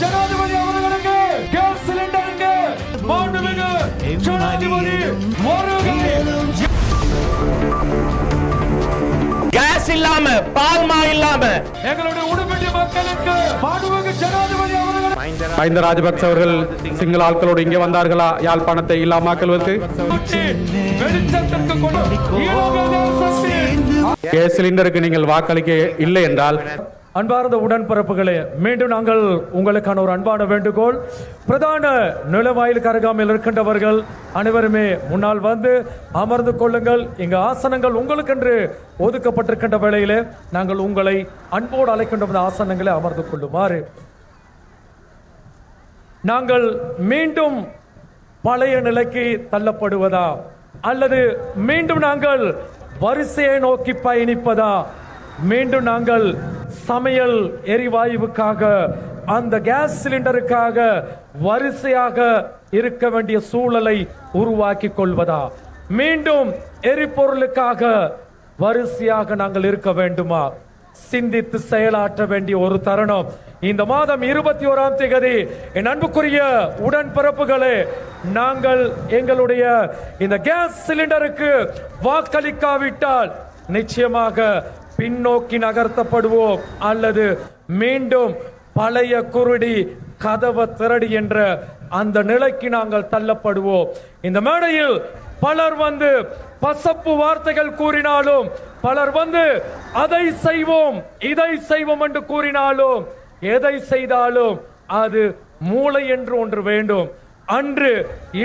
ஜனாதிபதி அவர்களுக்கு கேஸ் சிலிண்டருக்கு மாண்புமிகு ஜனாதிபதி கேஸ் இல்லாம பால்மா இல்லாம. எங்களுடைய உடுப்பட்டி மக்களுக்கு மாண்புமிகு ஜனாதிபதி அவர்கள். மஹிந்த ராஜபக்ச அவர்கள் சிங்கள ஆட்களோடு இங்கே வந்தார்களா? யாழ்ப்பாணத்தை தேசத்தில் கேஸ் சிலிண்டருக்கு நீங்கள் வாக்களிக்க இல்லை என்றால் அன்பார்ந்த உடன்பிறப்புகளே மீண்டும் நாங்கள் உங்களுக்கான ஒரு அன்பான வேண்டுகோள். பிரதான நிலவாயில் கருகாமையில் இருக்கின்றவர்கள் அனைவருமே முன்னால் வந்து அமர்ந்து கொள்ளுங்கள். இங்கு ஆசனங்கள் உங்களுக்கென்று ஒதுக்கப்பட்டிருக்கின்ற வேளையிலே நாங்கள் உங்களை அன்போடு அழைக்கின்ற ஆசனங்களை அமர்ந்து கொள்ளுமாறு. நாங்கள் மீண்டும் பழைய நிலைக்கு தள்ளப்படுவதா? அல்லது மீண்டும் நாங்கள் வரிசையை நோக்கி பயணிப்பதா? மீண்டும் நாங்கள் சமையல் எரிவாயுவுக்காக அந்த கேஸ் சிலிண்டருக்காக வரிசையாக இருக்க வேண்டிய சூழலை உருவாக்கி கொள்வதா? மீண்டும் எரிபொருளுக்காக வரிசையாக நாங்கள் இருக்க வேண்டுமா? சிந்தித்து செயலாற்ற வேண்டிய ஒரு தருணம். இந்த மாதம் இருபத்தி ஓராம் தேதி என் அன்புக்குரிய உடன்பிறப்புகளே நாங்கள் எங்களுடைய இந்த கேஸ் சிலிண்டருக்கு வாக்களிக்காவிட்டால் நிச்சயமாக பின்னோக்கி நகர்த்தப்படுவோம் அல்லது மீண்டும் பழைய குருடி கதவ திரடி என்ற அந்த நிலைக்கு நாங்கள் தள்ளப்படுவோம். இந்த மேடையில் பலர் வந்து பசப்பு வார்த்தைகள் கூறினாலும் பலர் வந்து அதை செய்வோம் இதை செய்வோம் என்று கூறினாலும் எதை செய்தாலும் அது மூளை என்று ஒன்று வேண்டும். அன்று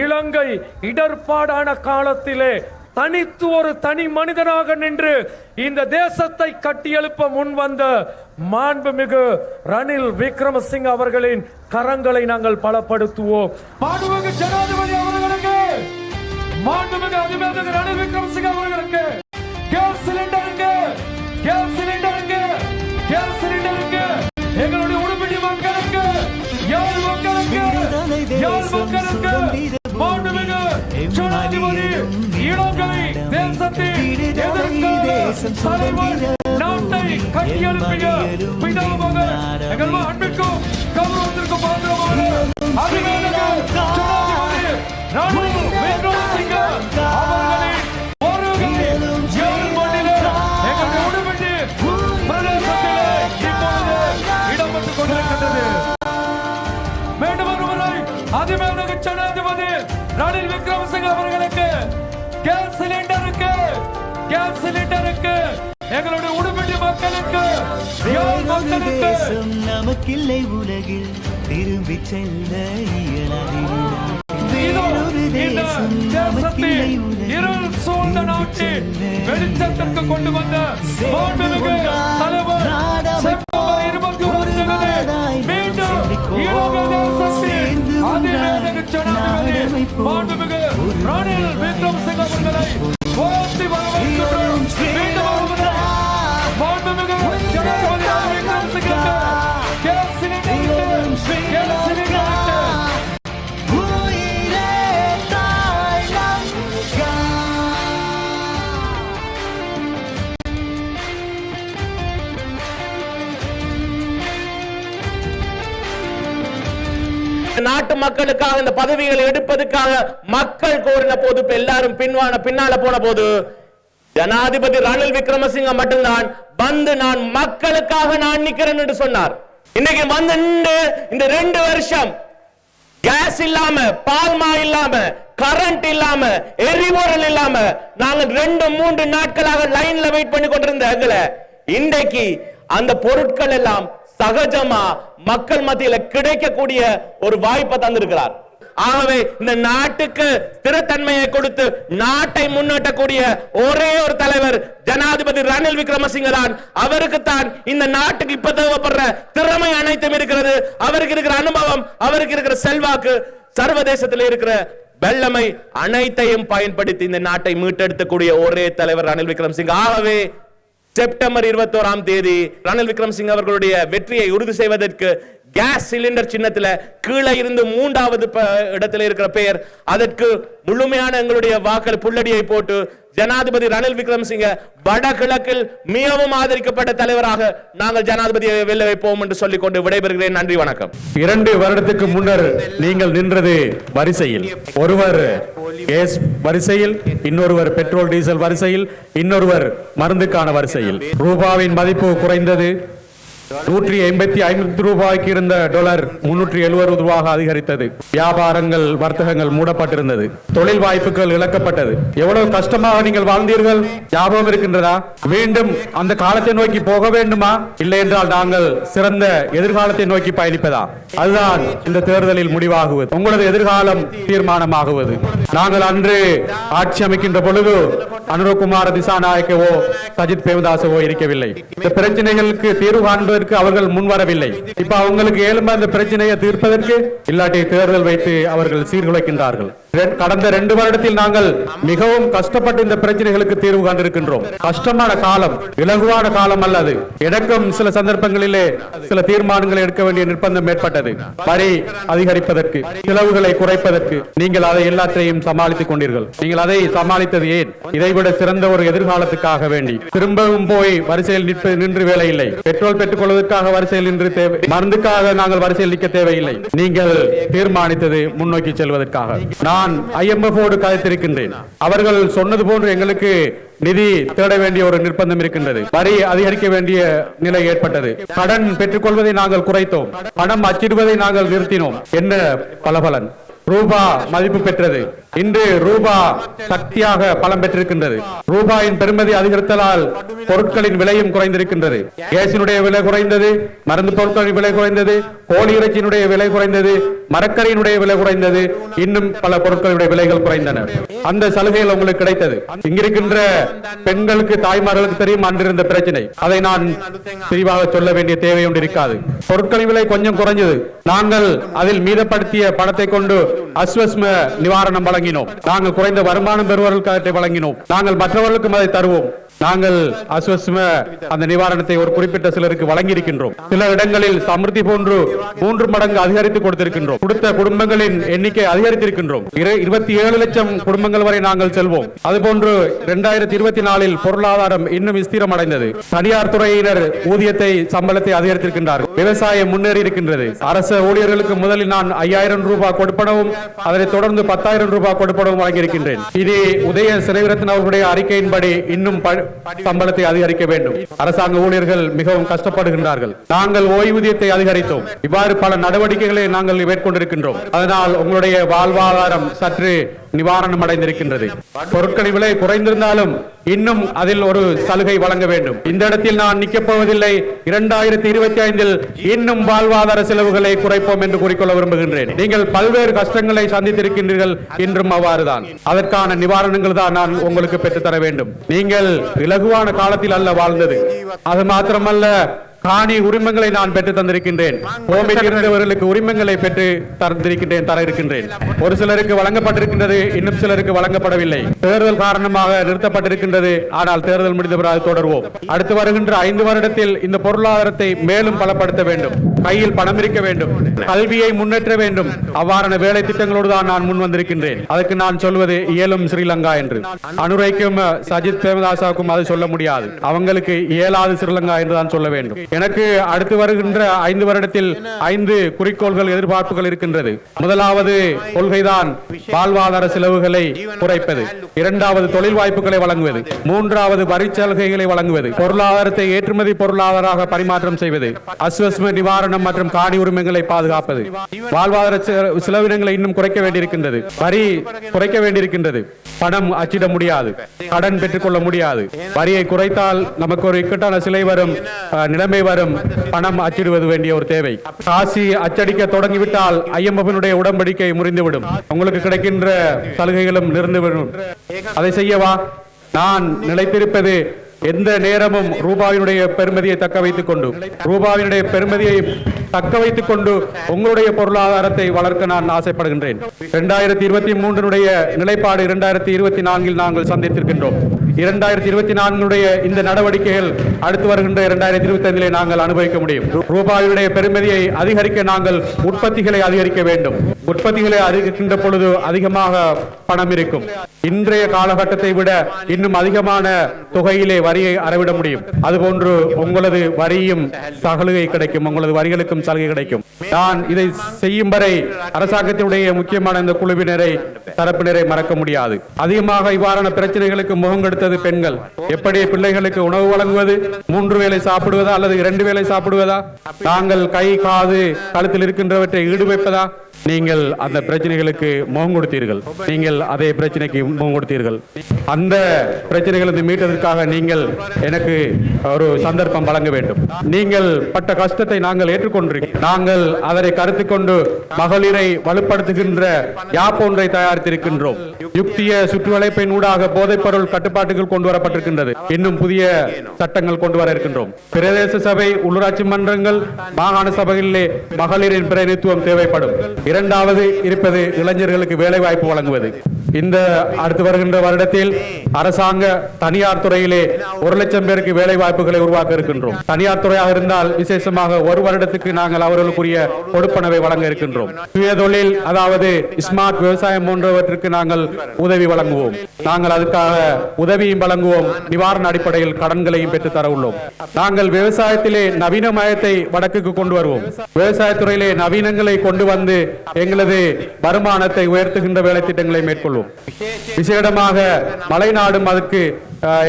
இலங்கை இடர்பாடான காலத்திலே தனித்து ஒரு தனி மனிதனாக நின்று இந்த தேசத்தை கட்டியெழுப்ப முன் வந்த மாண்புமிகு ரணில் விக்ரமசிங்க அவர்களின் கரங்களை நாங்கள் பலப்படுத்துவோம். மாண்புமிகு ஜனாதிபதி அவர்களுக்கு மாண்புமிகு அதிபர் ரணில் விக்ரமசிங்க அவர்களுக்கு கேஸ் சிலிண்டருக்கு கேஸ் சிலிண்டருக்கு கேஸ் சிலிண்டருக்கு எங்களுடைய உடுப்பிடி மக்களுக்கு யாழ் மக்களுக்கு யாழ் மக்களுக்கு ஜனாதிபதி இலங்கை தேசத்தின் எதிர்கால தலைவர் நாட்டை கட்டியெழுப்பிய பிதாமகன் எங்கள் அன்பிற்கும் கௌரவத்திற்கும் பாத்திரமான அதிகாரிகள் ஜனாதிபதி ரணில் விக்ரமசிங்க அவர்களின் அதிமேலக ஜனாதிபதி ரணில் விக்ரமசிங்க அவர்களுக்கு கேஸ் சிலிண்டருக்கு கேஸ் சிலிண்டருக்கு எங்களுடைய உடுப்பிட்டி மக்களுக்கு மக்களுக்கு. நமக்கில்லை உலகில். திரும்பி செல்ல இருள் சூழ்ந்த நாட்டில் வெளிச்சத்திற்கு கொண்டு வந்த தலைவர் மாண்புமிகு ரணில் விக்ரம் சிங் அவர்களை நாட்டு மக்களுக்காக இந்த பதவிகளை எடுப்பதற்காக மக்கள் கோரின போது எல்லாரும் பின்வான பின்னால போன போது ஜனாதிபதி ரணில் விக்ரமசிங்க மட்டும்தான் வந்து நான் மக்களுக்காக நான் நிக்கிறேன் என்று சொன்னார். இன்னைக்கு வந்து இந்த ரெண்டு வருஷம் கேஸ் இல்லாம பால்மா இல்லாம கரண்ட் இல்லாம எரிபொருள் இல்லாம நாங்க ரெண்டு மூன்று நாட்களாக லைன்ல வெயிட் பண்ணி கொண்டிருந்த எங்களை இன்றைக்கு அந்த பொருட்கள் எல்லாம் சகஜமா மக்கள் மத்தியில கிடைக்கக்கூடிய ஒரு வாய்ப்பை தந்திருக்கிறார். ஆகவே இந்த நாட்டுக்கு ஸ்திரத்தன்மையை கொடுத்து நாட்டை முன்னேற்றக்கூடிய ஒரே ஒரு தலைவர் ஜனாதிபதி ரணில் விக்ரமசிங்க தான் அவருக்கு தான் இந்த நாட்டுக்கு இப்ப தேவைப்படுற திறமை அனைத்தும் இருக்கிறது. அவருக்கு இருக்கிற அனுபவம் அவருக்கு இருக்கிற செல்வாக்கு சர்வதேசத்தில் இருக்கிற வெள்ளமை அனைத்தையும் பயன்படுத்தி இந்த நாட்டை மீட்டெடுக்கக்கூடிய ஒரே தலைவர் ரணில் விக்ரமசிங்க. ஆகவே செப்டம்பர் இருபத்தோராம் தேதி ரணில் விக்ரம் சிங் அவர்களுடைய வெற்றியை உறுதி செய்வதற்கு கேஸ் சிலிண்டர் சின்னத்துல கீழே இருந்து மூன்றாவது ப- இடத்துல இருக்கிற பெயர். அதற்கு முழுமையான எங்களுடைய வாக்கள் புள்ளடியை போட்டு ஜனாதிபதி ரணில் விக்ரமசிங்க வடகிழக்கில் மிகவும் ஆதரிக்கப்பட்ட தலைவராக நாங்கள் ஜனாதிபதியை வெல்ல வைப்போம் என்று சொல்லிக்கொண்டு விடைபெறுகிறேன். நன்றி வணக்கம். இரண்டு வருடத்துக்கு முன்னர் நீங்கள் நின்றது வரிசையில். ஒருவர் கேஸ் வரிசையில் இன்னொருவர் பெட்ரோல் டீசல் வரிசையில் இன்னொருவர் மருந்துக்கான வரிசையில். ரூபாவின் மதிப்பு குறைந்தது. நூற்றி எண்பத்தி ஐம்பது ரூபாய்க்கு இருந்த டாலர் முன்னூற்றி எழுபது ரூபாக அதிகரித்தது. வியாபாரங்கள் வர்த்தகங்கள் மூடப்பட்டிருந்தது. தொழில் வாய்ப்புகள் இழக்கப்பட்டது. எவ்வளவு கஷ்டமாக நீங்கள் வாழ்ந்தீர்கள்? ஞாபகம் இருக்கின்றதா? மீண்டும் அந்த காலத்தை நோக்கி போக வேண்டுமா? இல்லை என்றால் நாங்கள் சிறந்த எதிர்காலத்தை நோக்கி பயணிப்பதா? அதுதான் இந்த தேர்தலில் முடிவாகுவது. உங்களது எதிர்காலம் தீர்மானமாகுவது. நாங்கள் அன்று ஆட்சி அமைக்கின்ற பொழுது அனுரகுமார் திசாநாயக்கவோ சஜித் பிரேமதாசவோ இருக்கவில்லை. இந்த பிரச்சனைகளுக்கு தீர்வு காண்பது தீர்ப்பதற்கு அவர்கள் முன்வரவில்லை. இப்ப அவங்களுக்கு எழும்ப அந்த பிரச்சனையை தீர்ப்பதற்கு? இல்லாட்டி தேர்தல் வைத்து அவர்கள் சீர்குலைக்கின்றார்கள். கடந்த ரெண்டு வருடத்தில் நாங்கள் மிகவும் கஷ்டப்பட்டு இந்த பிரச்சனைகளுக்கு தீர்வு காண்டிருக்கின்றோம் கஷ்டமான காலம் இலகுவான காலம் அல்லது எனக்கும் சில சந்தர்ப்பங்களிலே சில தீர்மானங்களை எடுக்க வேண்டிய நிர்பந்தம் ஏற்பட்டது. வரி அதிகரிப்பதற்கு செலவுகளை குறைப்பதற்கு நீங்கள் அதை எல்லாத்தையும் சமாளித்துக் கொண்டீர்கள். நீங்கள் அதை சமாளித்தது ஏன்? இதைவிட சிறந்த ஒரு எதிர்காலத்துக்காக வேண்டி. திரும்பவும் போய் வரிசையில் நின்று வேலை இல்லை பெட்ரோல் பெற்றுக் கொள்வதற்காக வரிசையில் நின்று தேவை மருந்துக்காக நாங்கள் வரிசையில் நிற்க தேவையில்லை. நீங்கள் தீர்மானித்தது முன்னோக்கி செல்வதற்காக. நான் ஐஎம்எஃபோடு கதைத்திருக்கின்றேன் அவர்கள் சொன்னது போன்று எங்களுக்கு நிதி தேட வேண்டிய ஒரு நிர்பந்தம் இருக்கின்றது. வரி அதிகரிக்க வேண்டிய நிலை ஏற்பட்டது. கடன் பெற்றுக்கொள்வதை நாங்கள் குறைத்தோம். பணம் அச்சிடுவதை நாங்கள் நிறுத்தினோம். என்ன பலபலன்? ரூபா மதிப்பு பெற்றது. இன்று ரூபா சக்தியாக பலம் பெற்றிருக்கின்றது. ரூபாயின் பெருமதி அதிகரித்தலால் பொருட்களின் விலையும் குறைந்திருக்கின்றது. கேசினுடைய விலை குறைந்தது மருந்து பொருட்களின் விலை குறைந்தது கோழி இறைச்சியினுடைய விலை குறைந்தது மரக்கறியினுடைய விலை குறைந்தது இன்னும் பல பொருட்களுடைய விலைகள் குறைந்தன. அந்த சலுகைகள் உங்களுக்கு கிடைத்தது. இங்கிருக்கின்ற பெண்களுக்கு தாய்மார்களுக்கு தெரியும் அன்றிருந்த பிரச்சனை. அதை நான் விரிவாக சொல்ல வேண்டிய தேவை ஒன்று இருக்காது. பொருட்களின் விலை கொஞ்சம் குறைஞ்சது. நாங்கள் அதில் மீதப்படுத்திய பணத்தை கொண்டு அஸ்வஸ்ம நிவாரணம் வழங்கினோம். நாங்கள் குறைந்த வருமானம் பெறுவர்களுக்கு அதை வழங்கினோம். நாங்கள் மற்றவர்களுக்கும் அதை தருவோம். நாங்கள் அஸ்வஸ்ம அந்த நிவாரணத்தை ஒரு குறிப்பிட்ட சிலருக்கு வழங்கி இருக்கின்றோம் சில இடங்களில் சமிருத்தி போன்று மூன்று மடங்கு அதிகரித்து கொடுத்திருக்கின்றோம். கொடுத்த குடும்பங்களின் எண்ணிக்கை அதிகரித்திருக்கின்றோம். இருபத்தி ஏழு லட்சம் குடும்பங்கள் வரை நாங்கள் செல்வோம். அதுபோன்று இரண்டாயிரத்தி இருபத்தி நாலில் பொருளாதாரம் இன்னும் ஸ்திரம் அடைந்தது தனியார் துறையினர் ஊதியத்தை சம்பளத்தை அதிகரித்திருக்கின்றார்கள். விவசாயம் முன்னேறி இருக்கின்றது. அரசு ஊழியர்களுக்கு முதலில் நான் ஐயாயிரம் ரூபாய் கொடுப்பனவும் அதனைத் தொடர்ந்து பத்தாயிரம் ரூபாய் கொடுப்பனவும் வழங்கியிருக்கின்றேன் இது உதய சிறைவிரத்தன் அவர்களுடைய அறிக்கையின்படி இன்னும் சம்பளத்தை அதிகரிக்க வேண்டும். அரசாங்க ஊழியர்கள் மிகவும் கஷ்டப்படுகின்றார்கள். நாங்கள் ஓய்வூதியத்தை அதிகரித்தோம். இவ்வாறு பல நடவடிக்கைகளை நாங்கள் மேற்கொண்டிருக்கின்றோம். அதனால் உங்களுடைய வாழ்வாதாரம் சற்று நிவாரணம் அடைந்திருக்கின்றது பொருட்களின் விலை குறைந்திருந்தாலும் இன்னும் அதில் ஒரு சலுகை வழங்க வேண்டும். இந்த இடத்தில் நான் நிற்கப் போவதில்லை. இரண்டாயிரத்தி இருபத்தி ஐந்தில் இன்னும் வாழ்வாதார செலவுகளை குறைப்போம் என்று கூறிக்கொள்ள விரும்புகின்றேன். நீங்கள் பல்வேறு கஷ்டங்களை சந்தித்திருக்கின்றீர்கள் இன்றும் அவ்வாறுதான். அதற்கான நிவாரணங்கள் தான் நான் உங்களுக்கு பெற்றுத்தர வேண்டும். நீங்கள் இலகுவான காலத்தில் அல்ல வாழ்ந்தது. அது மாத்திரமல்ல காணி உரிமங்களை நான் பெற்று தந்திருக்கின்றேன். கோமையில் இருந்தவர்களுக்கு உரிமங்களை பெற்று தந்திருக்கின்றேன் தர இருக்கின்றேன் ஒரு சிலருக்கு வழங்கப்பட்டிருக்கின்றது இன்னும் சிலருக்கு வழங்கப்படவில்லை. தேர்தல் காரணமாக நிறுத்தப்பட்டிருக்கின்றது ஆனால் தேர்தல் முடிந்த பிறகு தொடர்வோம். அடுத்து வருகின்ற ஐந்து வருடத்தில் இந்த பொருளாதாரத்தை மேலும் பலப்படுத்த வேண்டும். கையில் பணம் இருக்க வேண்டும். கல்வியை முன்னேற்ற வேண்டும். அவ்வாறான வேலை திட்டங்களோடு தான் நான் முன் வந்திருக்கின்றேன். அதுக்கு நான் சொல்வது இயலும் ஸ்ரீலங்கா என்று. அனுரைக்கும் சஜித் பிரேமதாசாவுக்கும் அது சொல்ல முடியாது. அவங்களுக்கு இயலாது ஸ்ரீலங்கா என்று தான் சொல்ல வேண்டும். எனக்கு அடுத்து வருகின்ற ஐந்து வருடத்தில் ஐந்து குறிக்கோள்கள் எதிர்பார்ப்புகள் இருக்கின்றது. முதலாவது கொள்கைதான் வாழ்வாதார செலவுகளை குறைப்பது. இரண்டாவது தொழில் வாய்ப்புகளை வழங்குவது. மூன்றாவது வரி சலுகைகளை வழங்குவது. பொருளாதாரத்தை ஏற்றுமதி பொருளாதார பரிமாற்றம் செய்வது. அஸ்வஸ்ம நிவாரண நிவாரணம் மற்றும் காணி உரிமைகளை பாதுகாப்பது. வாழ்வாதார செலவினங்களை இன்னும் குறைக்க வேண்டியிருக்கின்றது. வரி குறைக்க வேண்டியிருக்கின்றது. பணம் அச்சிட முடியாது. கடன் பெற்றுக்கொள்ள முடியாது. வரியை குறைத்தால் நமக்கு ஒரு இக்கட்டான சிலை வரும் நிலைமை வரும். பணம் அச்சிடுவது வேண்டிய ஒரு தேவை. காசி அச்சடிக்க தொடங்கிவிட்டால் ஐஎம்எஃபினுடைய உடன்படிக்கை முறிந்துவிடும். உங்களுக்கு கிடைக்கின்ற சலுகைகளும் நிறந்துவிடும். அதை செய்யவா? நான் நிலைத்திருப்பது எந்த நேரமும் ரூபாவினுடைய பெருமதியை தக்க வைத்துக் கொண்டு ரூபாவினுடைய பெருமதியை தக்க வைத்துக் கொண்டு உங்களுடைய பொருளாதாரத்தை வளர்க்க நான் ஆசைப்படுகின்றேன். இரண்டாயிரத்தி இருபத்தி மூன்றினுடைய நிலைப்பாடு இரண்டாயிரத்தி இருபத்தி நான்கில் நாங்கள் சந்தித்திருக்கின்றோம். இரண்டாயிரத்தி இருபத்தி நான்குடைய இந்த நடவடிக்கைகள் அடுத்து வருகின்ற இரண்டாயிரத்தி இருபத்தி ஐந்திலே நாங்கள் அனுபவிக்க முடியும். ரூபாயுடைய பெருமதியை அதிகரிக்க நாங்கள் உற்பத்திகளை அதிகரிக்க வேண்டும். உற்பத்திகளை அதிகரிக்கின்ற பொழுது அதிகமாக பணம் இருக்கும். இன்றைய காலகட்டத்தை விட இன்னும் அதிகமான தொகையிலே வரியை அறவிட முடியும். அதுபோன்று உங்களது வரியும் சலுகை கிடைக்கும். உங்களது வரிகளுக்கும் சலுகை கிடைக்கும். நான் இதை செய்யும் வரை அரசாங்கத்தினுடைய முக்கியமான இந்த குழுவினரை தரப்பினரை மறக்க முடியாது. அதிகமாக இவ்வாறான பிரச்சனைகளுக்கு முகம் கொடுத்தது பெண்கள். எப்படி பிள்ளைகளுக்கு உணவு வழங்குவது? மூன்று வேளை சாப்பிடுவதா அல்லது இரண்டு வேளை சாப்பிடுவதா? நாங்கள் கை காது கழுத்தில் இருக்கின்றவற்றை ஈடுபைப்பதா நீங்கள் அந்த பிரச்சனைகளுக்கு முகம் கொடுத்தீர்கள். நீங்கள் அதே பிரச்சனைக்கு முகம் கொடுத்தீர்கள். அந்த பிரச்சனைகளை மீட்டதற்காக நீங்கள் எனக்கு ஒரு சந்தர்ப்பம் வழங்க வேண்டும். நீங்கள் பட்ட கஷ்டத்தை நாங்கள் ஏற்றுக்கொண்டிருக்கிறோம் நாங்கள் அதனை கருத்து கொண்டு மகளிரை வலுப்படுத்துகின்ற யாப் ஒன்றை தயாரித்திருக்கின்றோம். யுக்திய சுற்றுவளைப்பின் ஊடாக போதைப்பொருள் கட்டுப்பாட்டுகள் கொண்டு வரப்பட்டிருக்கின்றது. இன்னும் புதிய சட்டங்கள் கொண்டு வர இருக்கின்றோம். பிரதேச சபை உள்ளூராட்சி மன்றங்கள் மாகாண சபைகளிலே மகளிரின் பிரதிநிதித்துவம் தேவைப்படும். இரண்டாவது இருப்பது இளைஞர்களுக்கு வேலைவாய்ப்பு வழங்குவது. இந்த அடுத்து வருகின்ற வருடத்தில் அரசாங்க தனியார் துறையிலே ஒரு லட்சம் பேருக்கு வேலை வாய்ப்புகளை உருவாக்க இருக்கின்றோம். தனியார் துறையாக இருந்தால் விசேஷமாக ஒரு வருடத்துக்கு நாங்கள் அவர்களுக்குரிய கொடுப்பனவை வழங்க இருக்கின்றோம். சுய தொழில் அதாவது ஸ்மார்ட் விவசாயம் போன்றவற்றுக்கு நாங்கள் உதவி வழங்குவோம். நாங்கள் அதுக்காக உதவியும் வழங்குவோம். நிவாரண அடிப்படையில் கடன்களையும் பெற்று தர உள்ளோம். நாங்கள் விவசாயத்திலே நவீனமயத்தை வடக்குக்கு கொண்டு வருவோம். விவசாயத்துறையிலே நவீனங்களை கொண்டு வந்து எங்களது வருமானத்தை உயர்த்துகின்ற வேலை திட்டங்களை மேற்கொள்வோம். விசேடமாக மலைநாடும் அதற்கு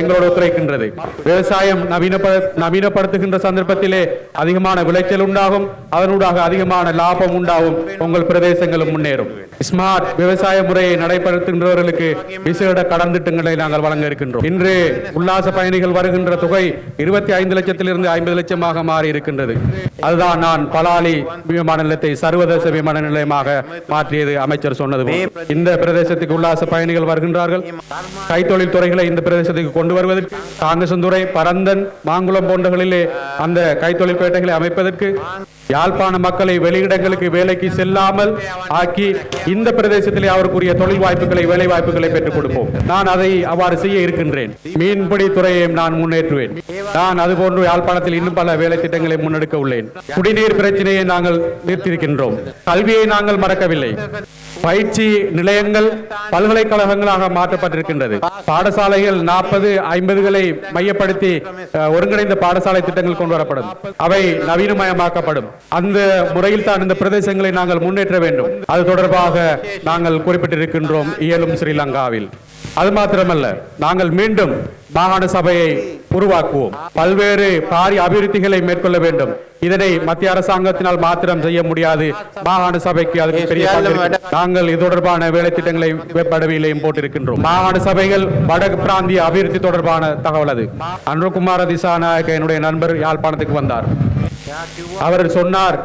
எங்களோடு ஒத்துழைக்கின்றது. விவசாயம் நவீனப்ப நவீனப்படுத்துகின்ற சந்தர்ப்பத்திலே அதிகமான விளைச்சல் உண்டாகும். அதனூடாக அதிகமான லாபம் உண்டாகும். உங்கள் பிரதேசங்களும் முன்னேறும். ஸ்மார்ட் விவசாய முறையை நடைபெறுத்துகின்றவர்களுக்கு விசேட கடன் திட்டங்களை நாங்கள் வழங்க இருக்கின்றோம். இன்று உல்லாச பயணிகள் வருகின்ற தொகை இருபத்தி ஐந்து லட்சத்திலிருந்து ஐம்பது லட்சமாக மாறி இருக்கின்றது. அதுதான் நான் பலாலி விமான நிலையத்தை சர்வதேச விமான நிலையமாக மாற்றியது அமைச்சர் சொன்னது இந்த பிரதேசத்துக்கு உல்லாச பயணிகள் வருகின்றார்கள். கைத்தொழில் துறைகளை இந்த பிரதேசத்துக்கு கொண்டு வருவதற்கு காங்கசந்துறை பரந்தன் மாங்குளம் போன்றகளிலே அந்த கைத்தொழில் பேட்டைகளை அமைப்பதற்கு யாழ்ப்பாண மக்களை வெளியிடங்களுக்கு வேலைக்கு செல்லாமல் ஆக்கி இந்த பிரதேசத்திலே அவருக்குரிய தொழில் வாய்ப்புகளை வேலை வாய்ப்புகளை பெற்றுக் கொடுப்போம். நான் அதை அவ்வாறு செய்ய இருக்கின்றேன். மீன்பிடி துறையையும் நான் முன்னேற்றுவேன். நான் அதுபோன்று யாழ்ப்பாணத்தில் இன்னும் பல வேலை திட்டங்களை முன்னெடுக்க உள்ளேன். குடிநீர் பிரச்சனையை நாங்கள் நிறுத்தியிருக்கின்றோம். கல்வியை நாங்கள் மறக்கவில்லை. பயிற்சி நிலையங்கள் பல்கலைக்கழகங்களாக மாற்றப்பட்டிருக்கின்றது. பாடசாலைகள் நாற்பது ஐம்பதுகளை மையப்படுத்தி ஒருங்கிணைந்த பாடசாலை திட்டங்கள் கொண்டு வரப்படும். அவை நவீனமயமாக்கப்படும். அந்த முறையில் தான் இந்த பிரதேசங்களை நாங்கள் முன்னேற்ற வேண்டும். அது தொடர்பாக நாங்கள் குறிப்பிட்டிருக்கின்றோம் இயலும் ஸ்ரீலங்காவில். அது மாத்திரமல்ல நாங்கள் மீண்டும் மாகாண சபையை உருவாக்குவோம். பல்வேறு பாரிய அபிவிருத்திகளை மேற்கொள்ள வேண்டும். இதனை மத்திய அரசாங்கத்தினால் மாத்திரம் செய்ய முடியாது. மாகாண சபைக்கு அதுக்கு பெரிய. நாங்கள் இது தொடர்பான வேலை திட்டங்களை வெப்படவிலையும் போட்டிருக்கின்றோம். மாகாண சபைகள் வடக்கு பிராந்திய அபிவிருத்தி தொடர்பான தகவல் அது. அன்றுகுமார திசாநாயக்க என்னுடைய நண்பர் யாழ்ப்பாணத்துக்கு வந்தார். அவர் சொன்னார்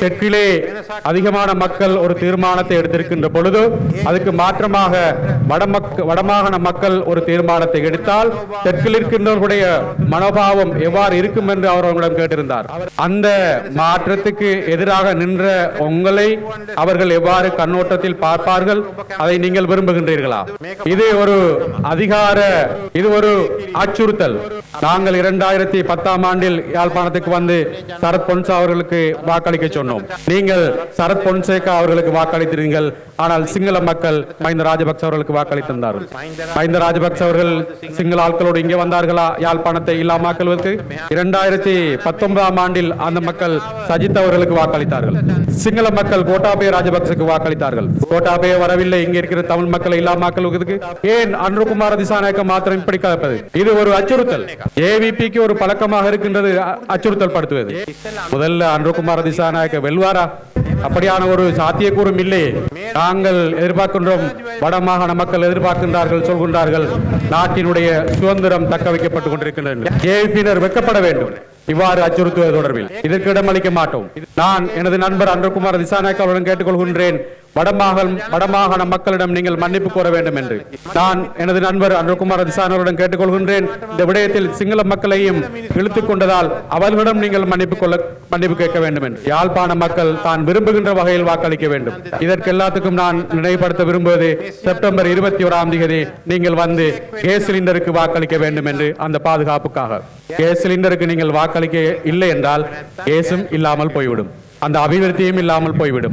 தெற்கிலே அதிகமான மக்கள் ஒரு தீர்மானத்தை எடுத்திருக்கின்ற பொழுது அதுக்கு மாற்றமாக வடமக்க வடமாகாண மக்கள் ஒரு தீர்மானத்தை எடுத்தால் தெற்கில் இருக்கின்றவர்களுடைய மனோபாவம் எவ்வாறு இருக்கும் என்று அவர் அவங்களிடம் கேட்டிருந்தார். அந்த மாற்றத்துக்கு எதிராக நின்ற உங்களை அவர்கள் எவ்வாறு கண்ணோட்டத்தில் பார்ப்பார்கள் அதை நீங்கள் விரும்புகின்றீர்களா? இது ஒரு அதிகார இது ஒரு அச்சுறுத்தல். நாங்கள் இரண்டாயிரத்தி பத்தாம் ஆண்டில் யாழ்ப்பாணத்துக்கு வந்து சரத் பொன்சா அவர்களுக்கு வாக்களிக்க சொன்னோம். நீங்கள் சரத் பொன்சேகா அவர்களுக்கு வாக்களித்தீர்கள் ஆனால் சிங்கள மக்கள் மஹிந்த ராஜபக்ச அவர்களுக்கு வாக்களித்திருந்தார்கள். மஹிந்த ராஜபக்ச அவர்கள் சிங்கள ஆட்களோடு இங்கே வந்தார்களா? யாழ்ப்பாணத்தை இல்லாமாக்குவதற்கு இரண்டாயிரத்தி பத்தொன்பதாம் ஆண்டில் அந்த மக்கள் சஜித் அவர்களுக்கு வாக்களித்தார்கள். சிங்கள மக்கள் கோட்டாபய ராஜபக்சக்கு வாக்களித்தார்கள். கோட்டாபய வரவில்லை. இங்க இருக்கிற தமிழ் மக்களை இல்லாமாக்குவதற்கு ஏன் அன்றுகுமார திசாநாயக்க மாத்திரம் இப்படி கலப்பது? இது ஒரு அச்சுறுத்தல். ஏவிபிக்கு ஒரு பழக்கமாக இருக்கின்றது அச்சுறுத்தல் படுத்துவது முதல்ல அன்றுகுமார் திசாநாயக்க வெல்வாரா? அப்படியான ஒரு சாத்தியக்கூறும் இல்லை நாங்கள் எதிர்பார்க்கின்றோம். வடமாகாண மக்கள் எதிர்பார்க்கின்றார்கள் சொல்கின்றார்கள். நாட்டினுடைய சுதந்திரம் தக்க வைக்கப்பட்டுக் கொண்டிருக்கின்றன ஏவிப்பினர் வெக்கப்பட வேண்டும். இவ்வாறு அச்சுறுத்துவது தொடர்பில். இதற்கு இடமளிக்க மாட்டோம். நான் எனது நண்பர் அன்றகுமார் திசாநாயக் அவருடன் கேட்டுக்கொள்கின்றேன். வடமாகாண வடமாகாண மக்களிடம் நீங்கள் மன்னிப்பு கோர வேண்டும் என்று. நான் எனது நண்பர் அனுகுமார் திசானவரிடம் கேட்டுக்கொள்கின்றேன். இந்த விடயத்தில் சிங்கள மக்களையும் இழுத்துக் கொண்டதால் அவர்களிடம் நீங்கள் மன்னிப்பு கொள்ள மன்னிப்பு கேட்க வேண்டும் என்று. யாழ்ப்பாண மக்கள் தான் விரும்புகின்ற வகையில் வாக்களிக்க வேண்டும். இதற்கு எல்லாத்துக்கும் நான் நினைவுபடுத்த விரும்புவது செப்டம்பர் இருபத்தி ஓராம் தேதி நீங்கள் வந்து கேஸ் சிலிண்டருக்கு வாக்களிக்க வேண்டும் என்று அந்த பாதுகாப்புக்காக. கேஸ் சிலிண்டருக்கு நீங்கள் வாக்களிக்க இல்லை என்றால் கேஸும் இல்லாமல் போய்விடும். அந்த அபிவிருத்தியும் இல்லாமல் போய்விடும்.